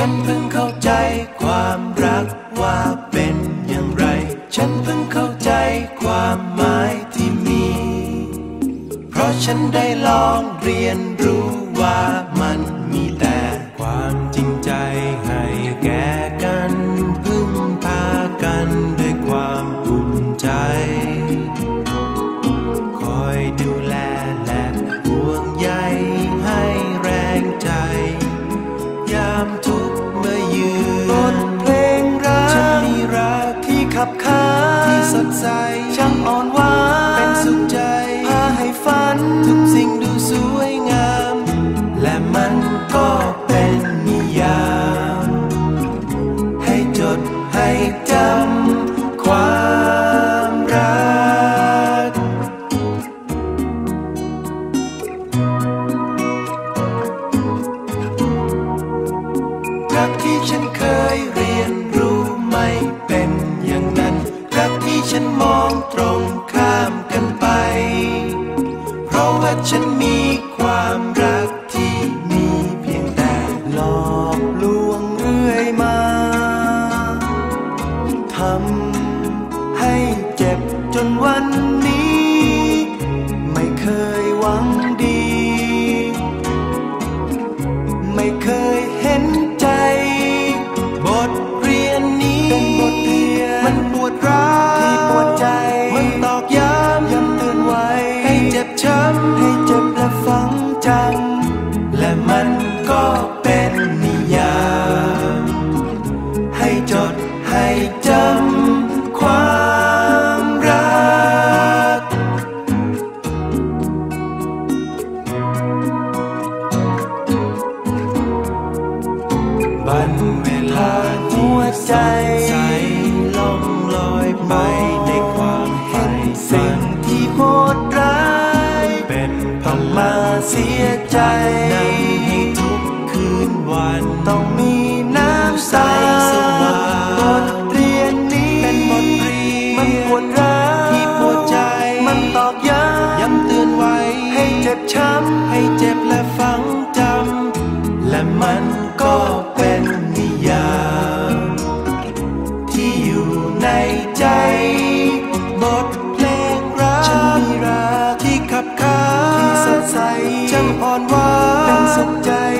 ฉันเพิ่งเข้าใจความรักว่าเป็นอย่างไร ฉันเพิ่งเข้าใจความหมายที่มี เพราะฉันได้ลองเรียนรู้ว่ามันมีแต่ความจริงใจให้แก่กันพึ่งพากันด้วยความอุ่นใจ คอยดูแลและห่วงใยให้แรงใจ ยามท ที่สดใฉันมีความรักที่มีเพียงแต่หลอกลวงเรื่อยมาทำให้เจ็บจนวันนี้ ใจให้ทุกคืนวันต้องมีน้ำตาสว่างบทเรียนนี้เป็นบทเรียนมันปวดร้าวที่ปวดใจ มันตอกย้ำย้ำเตือนไว้ ให้เจ็บช้ำให้เจ็บและฝังจำและมันก็เป็นนิยามที่อยู่ในใจ บทเพลงรักฉันมีรักที่ขับขา นที่สดใสจังอ่อนหวานเป็นสุขใจพา